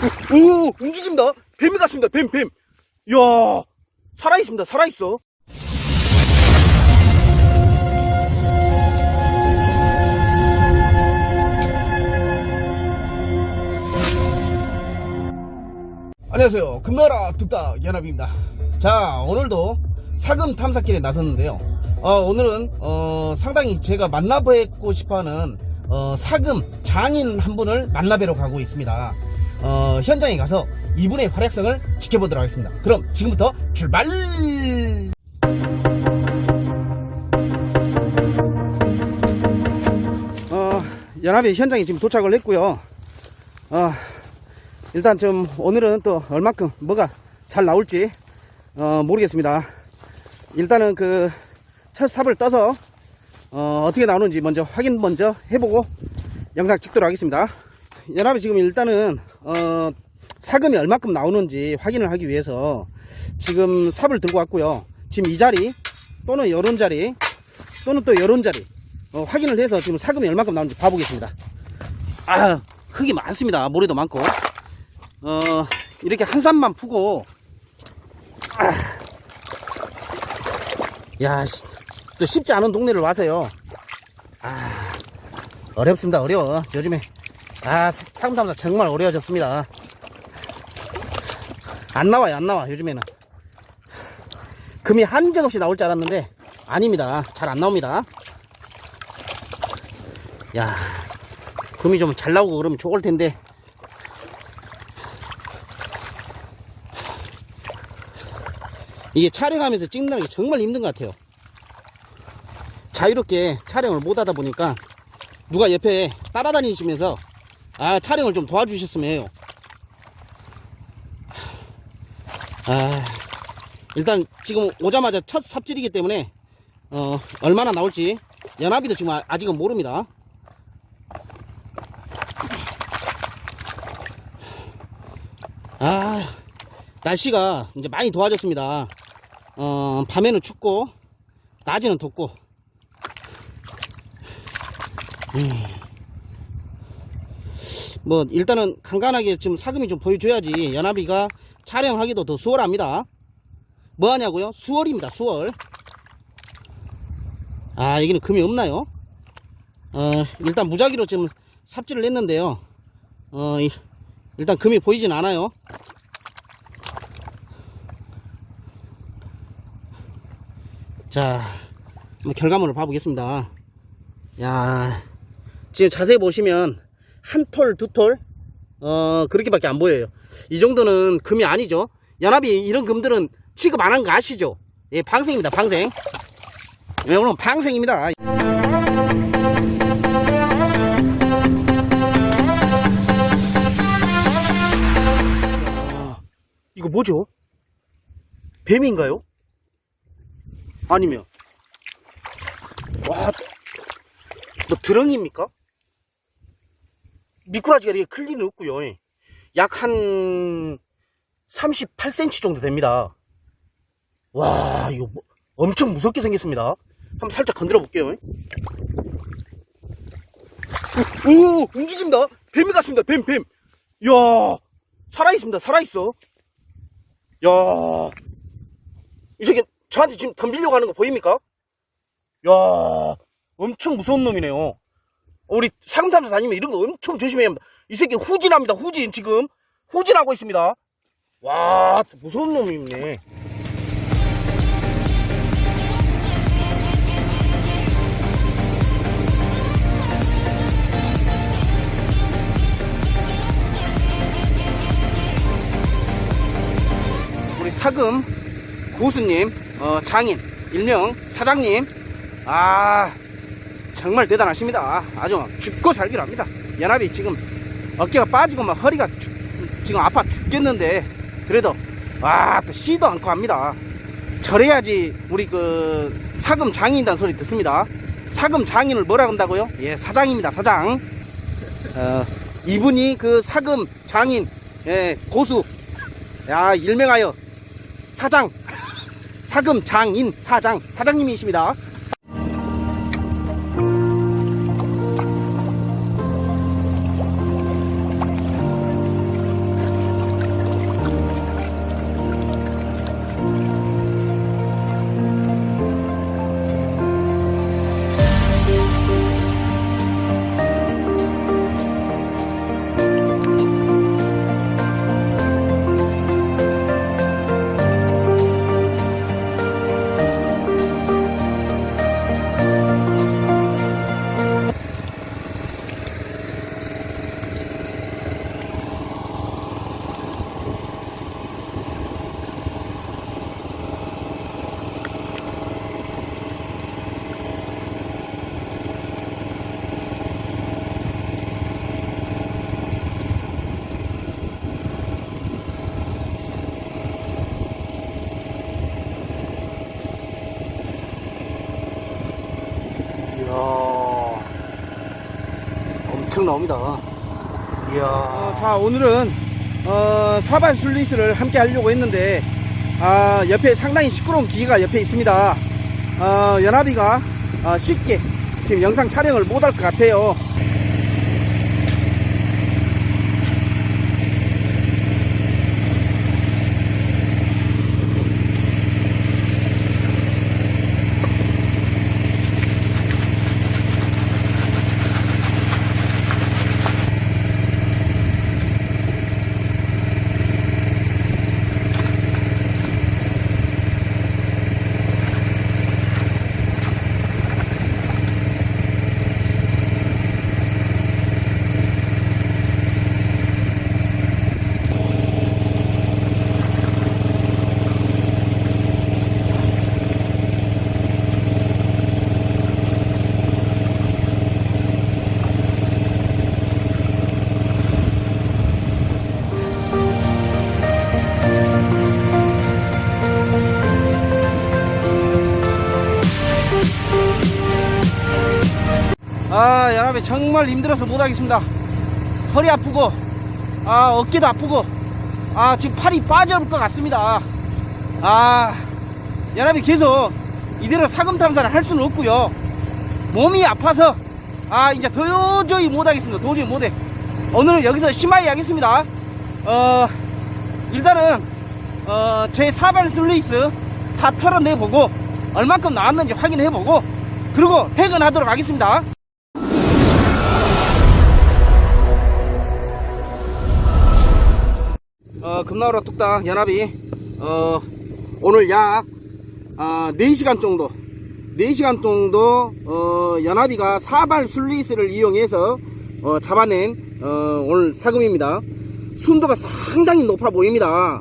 오, 움직인다. 뱀이 같습니다. 뱀, 뱀. 이야, 살아있습니다. 살아있어. 안녕하세요. 금나라 뚝딱 연합입니다. 자, 오늘도 사금 탐사길에 나섰는데요. 어, 오늘은 어, 상당히 제가 만나뵙고 싶어하는 어, 사금 장인 한 분을 만나뵈러 가고 있습니다. 어, 현장에 가서 이분의 활약상을 지켜보도록 하겠습니다. 그럼 지금부터 출발! 어, 연합의 현장에 지금 도착을 했고요. 어, 일단 좀 오늘은 또 얼마큼 뭐가 잘 나올지 어, 모르겠습니다. 일단은 그 첫 삽을 떠서 어, 어떻게 나오는지 먼저 확인 먼저 해보고 영상 찍도록 하겠습니다. 연합이 지금 일단은 어, 사금이 얼마큼 나오는지 확인을 하기 위해서 지금 삽을 들고 왔고요. 지금 이 자리 또는 이런 자리 또는 또 이런 자리 어, 확인을 해서 지금 사금이 얼마큼 나오는지 봐보겠습니다. 아 흙이 많습니다. 모래도 많고 어, 이렇게 한 삽만 푸고, 아, 야, 씨, 또 쉽지 않은 동네를 와서요. 아, 어렵습니다, 어려워. 요즘에, 아, 상담사 정말 어려워졌습니다. 안 나와요, 안 나와, 요즘에는. 금이 한정없이 나올 줄 알았는데, 아닙니다. 잘 안 나옵니다. 야, 금이 좀 잘 나오고 그러면 좋을 텐데, 이게 촬영하면서 찍는다는 게 정말 힘든 것 같아요. 자유롭게 촬영을 못 하다 보니까 누가 옆에 따라다니시면서 아 촬영을 좀 도와주셨으면 해요. 아 일단 지금 오자마자 첫 삽질이기 때문에 어 얼마나 나올지 연합이도 지금 아- 아직은 모릅니다. 아 날씨가 이제 많이 도와졌습니다. 어, 밤에는 춥고, 낮에는 덥고. 음. 뭐, 일단은 간간하게 지금 사금이 좀 보여줘야지 연합이가 촬영하기도 더 수월합니다. 뭐 하냐고요? 수월입니다, 수월. 아, 여기는 금이 없나요? 어, 일단 무작위로 지금 삽질을 했는데요. 어, 이- 일단 금이 보이진 않아요. 자, 결과물을 봐보겠습니다. 야, 지금 자세히 보시면 한 톨, 두 톨, 어, 그렇게밖에 안 보여요. 이 정도는 금이 아니죠. 연합이 이런 금들은 취급 안 한 거 아시죠? 예, 방생입니다, 방생. 예, 오늘 방생입니다. 야, 이거 뭐죠? 뱀인가요? 아니면 와, 뭐 드렁입니까? 미꾸라지가 이렇게 클 리는 없고요. 약 한 38cm 정도 됩니다. 와, 이거 뭐- 엄청 무섭게 생겼습니다. 한번 살짝 건드려 볼게요. 오, 오, 움직인다. 뱀이 같습니다. 뱀, 뱀. 이야, 살아있습니다. 살아있어. 야, 이 새끼 저한테 지금 덤비려고 하는 거 보입니까? 야, 엄청 무서운 놈이네요. 우리 상담사 다니면 이런 거 엄청 조심해야 합니다. 이 새끼 후진합니다. 후진 지금 후진하고 있습니다. 와, 또 무서운 놈이네. 우리 사금 고수님, 어, 장인, 일명 사장님, 아, 정말 대단하십니다. 아주 죽고 살기로 합니다. 연합이 지금 어깨가 빠지고 막 허리가 죽- 지금 아파 죽겠는데, 그래도, 와, 또 쉬도 않고 합니다. 저래야지 우리 그 사금 장인이라는 소리 듣습니다. 사금 장인을 뭐라 한다고요? 예, 사장입니다, 사장. 어, 이분이 그 사금 장인, 예, 고수, 야, 일명하여 사장, 사금 장인 사장, 사장님이십니다. 이야 엄청 나옵니다. 이야. 어, 자 오늘은 어, 사발 술리스를 함께 하려고 했는데 아, 옆에 상당히 시끄러운 기계가 옆에 있습니다. 어, 연합이가 어, 쉽게 지금 영상 촬영을 못할 것 같아요. 아 연합이 정말 힘들어서 못하겠습니다. 허리 아프고 아 어깨도 아프고 아 지금 팔이 빠져올 것 같습니다. 아 연합이 계속 이대로 사금 탐사를 할 수는 없고요. 몸이 아파서 아 이제 도저히 못하겠습니다. 도저히 못해. 오늘은 여기서 심하게 하겠습니다. 어 일단은 어 제 사발 슬레이스 다 털어내보고 얼만큼 나왔는지 확인해보고 그리고 퇴근하도록 하겠습니다 어, 금나오라 뚝딱 연합이 어, 오늘 약 아, 4시간 정도 4시간 정도 어, 연합이가 사발 술리스를 이용해서 어, 잡아낸 어, 오늘 사금입니다. 순도가 상당히 높아 보입니다.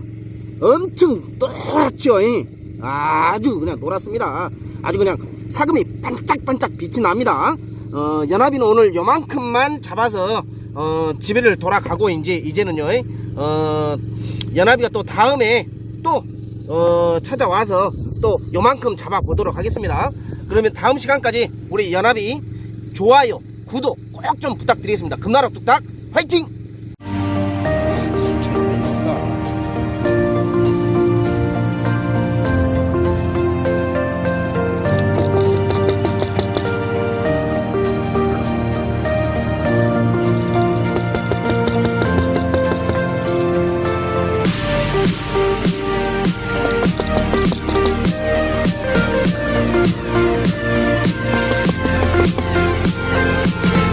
엄청 노랗죠 이? 아주 그냥 노랗습니다. 아주 그냥 사금이 반짝반짝 빛이 납니다. 어, 연합이는 오늘 요만큼만 잡아서 어, 집에를 돌아가고 이제 이제는요 어, 연합이가 또 다음에 또 어, 찾아와서 또 요만큼 잡아보도록 하겠습니다. 그러면 다음 시간까지 우리 연합이 좋아요 구독 꼭 좀 부탁드리겠습니다. 금나라 뚝딱 화이팅